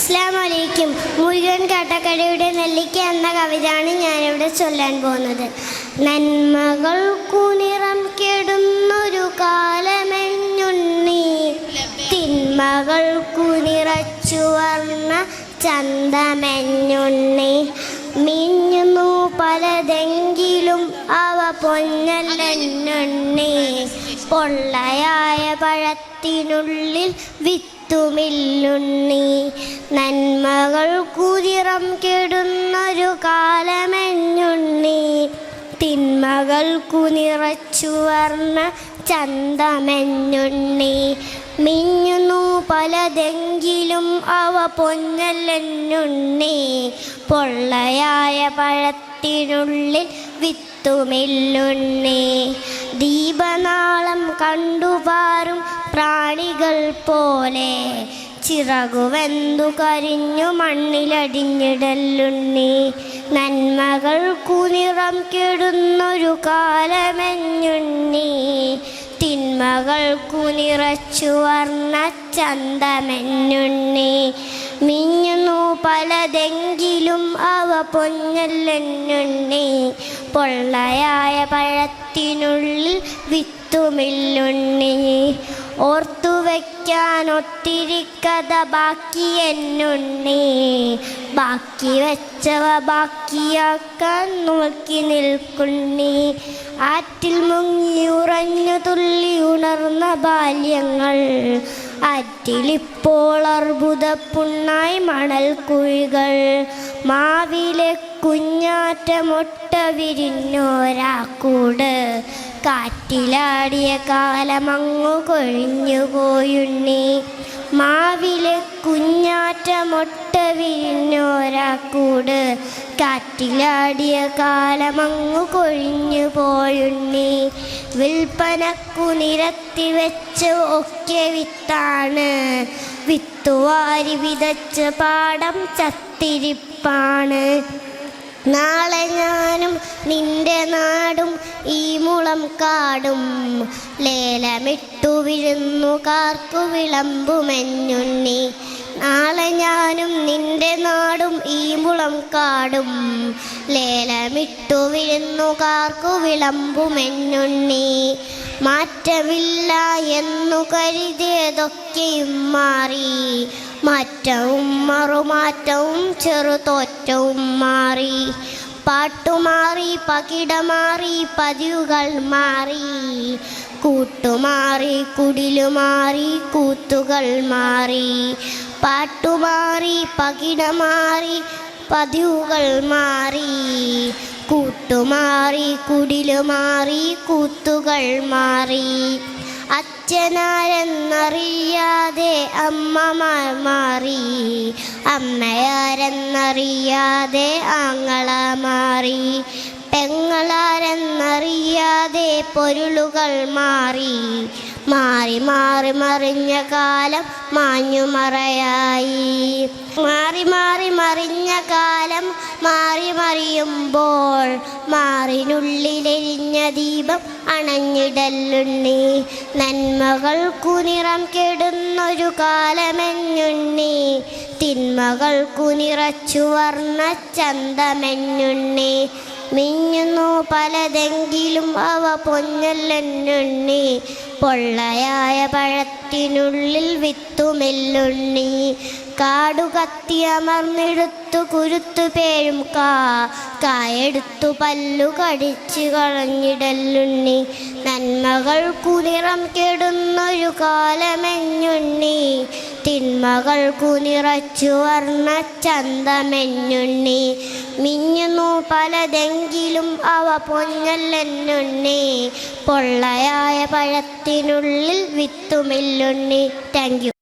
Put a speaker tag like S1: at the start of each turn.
S1: വലൈക്കും മുരുകൻ കാട്ടക്കടയുടെ നെല്ലിക്ക എന്ന കവിതയാണ് ഞാനിവിടെ ചൊല്ലാൻ പോകുന്നത്. നന്മകൾ നിറം കെടുന്നൊരു കാലമെഞ്ഞുണ്ണി തിന്മകൾ നിറച്ചു വർണ ചന്തമെഞ്ഞുണ്ണി മിഞ്ഞുന്നു പലതെങ്കിലും അവ പൊന്നല്ലെണ്ണുണ്ണി പൊള്ളയായ പഴത്തിനുള്ളിൽ വിത്തുമില്ലുണ്ണി നന്മകൾ കുതിരം കെടുന്നൊരു കാലമെഞ്ഞുണ്ണി തിന്മകൾ നിറച്ചു വർണ ചന്തമെഞ്ഞുണ്ണി മിഞ്ഞുന്നു പലതെങ്കിലും അവ പൊന്നല്ലെന്നുണ്ണി പൊള്ളയായ പഴത്തിനുള്ളിൽ വിത്തുമില്ലുണ്ണി. ദീപനാളം കണ്ടുപാറും പ്രാണികൾ പോലെ ചിറകുവെന്തു കരിഞ്ഞു മണ്ണിലടിഞ്ഞിടല്ലുണ്ണി നന്മകൾ നിറം കെടുന്നൊരു കാലമെഞ്ഞുണ്ണി. തിന്മകൾ നിറച്ചു വർണ ചന്തമെന്നുണ്ണി മിഞ്ഞുന്നു പലതെങ്കിലും അവ പൊന്നല്ലെന്നുണ്ണി പൊള്ളയായ പഴത്തിനുള്ളിൽ വിത്തുമില്ലുണ്ണി. ഓർത്തു വയ്ക്കാൻ ഒത്തിരി കഥ ബാക്കി എന്നുണ്ണി. ബാക്കി വെച്ചവ ബാക്കിയാക്കാൻ നോക്കി നിൽക്കുന്നി ആറ്റിൽ മുങ്ങി ഉറഞ്ഞു തുള്ളി ഉണർന്ന ബാല്യങ്ങൾ. ആറ്റിലിപ്പോൾ അർബുദപ്പുണ്ണായി മണൽ കുഴികൾ. മാവിലെ കുഞ്ഞാറ്റമൊട്ട വിരിഞ്ഞോരാക്കൂട് കാറ്റിലാടിയ കാലമങ്ങു കൊഴിഞ്ഞുപോയുണ്ണി മാവിലെ കുഞ്ഞാറ്റമൊട്ട വിരിഞ്ഞോരാക്കൂട് കാറ്റിലാടിയ കാലമങ്ങു കൊഴിഞ്ഞു പോയുണ്ണി. വിൽപ്പനക്കു നിരത്തി വെച്ച് ഒക്കെ വിത്താണ്. വിത്തുവാരി വിതച്ച് പാടം ചത്തിരിപ്പാണ്. നാളെ ഞാനും നിന്റെ നാടും ഈ മുളം കാടും. ലേലമിട്ടു വിഴുന്നു കാർക്കു വിളമ്പുമെന്നുണ്ണി. നാളെ ഞാനും നിന്റെ നാടും ഈ മുളം കാടും. ലേലമിട്ടു വിഴുന്നു കാർക്കു വിളമ്പുമെന്നുണ്ണി. മാറ്റമില്ല എന്നു കരുതിയതൊക്കെയും മാറി. മാറ്റവും മറുമാറ്റവും ചെറുതോറ്റവും മാറി. പാട്ടുമാറി പകിടമാറി പതിവുകൾ മാറി. കൂട്ടുമാറി കുടിലുമാറി കൂത്തുകൾ മാറി. പാട്ടുമാറി പകിടമാറി പതിവുകൾ മാറി. കൂട്ടുമാറി കുടിലുമാറി കൂത്തുകൾ മാറി. അച്ഛനാരെന്നറിയാതെ അമ്മമാർ മാറി. അമ്മയാരെന്നറിയാതെ ആങ്ങള മാറി. പെങ്ങളാരെന്നറിയാതെ പൊരുളുകൾ മാറി. മാറി മാറി മറിഞ്ഞ കാലം മാഞ്ഞു മാറി മറിയുമ്പോൾ മാറിനുള്ളിലെരിഞ്ഞ ദീപം അണഞ്ഞിടല്ലുണ്ണി നന്മകൾക്കു നിറം കെടുന്നൊരു കാലമെഞ്ഞുണ്ണി തിന്മകൾക്കു നിറച്ചു വർണ ചന്തമെഞ്ഞുണ്ണി മിഞ്ഞുന്നു പലതെങ്കിലും അവ പൊന്നല്ലെന്നുണ്ണി. പൊള്ളയായ പഴത്തിനുള്ളിൽ വിത്തുമെല്ലുണ്ണി. കാടുകത്തി അമർന്നെടുത്തു കുരുത്തു പേരും കാ കായെടുത്തു പല്ലു കടിച്ചു കളഞ്ഞിടല്ലുണ്ണി നന്മകൾക്കു നിറം കെടുന്നൊരു കാലമെഞ്ഞുണ്ണി തിന്മകൾക്കു നിറച്ചു വർണ ചന്തമെഞ്ഞുണ്ണി മിഞ്ഞുന്നു പലതെങ്കിലും അവ പൊഞ്ഞല്ലെന്നുണ്ണി പൊള്ളയായ പഴത്തിനുള്ളിൽ വിത്തുമില്ലുണ്ണി. Thank you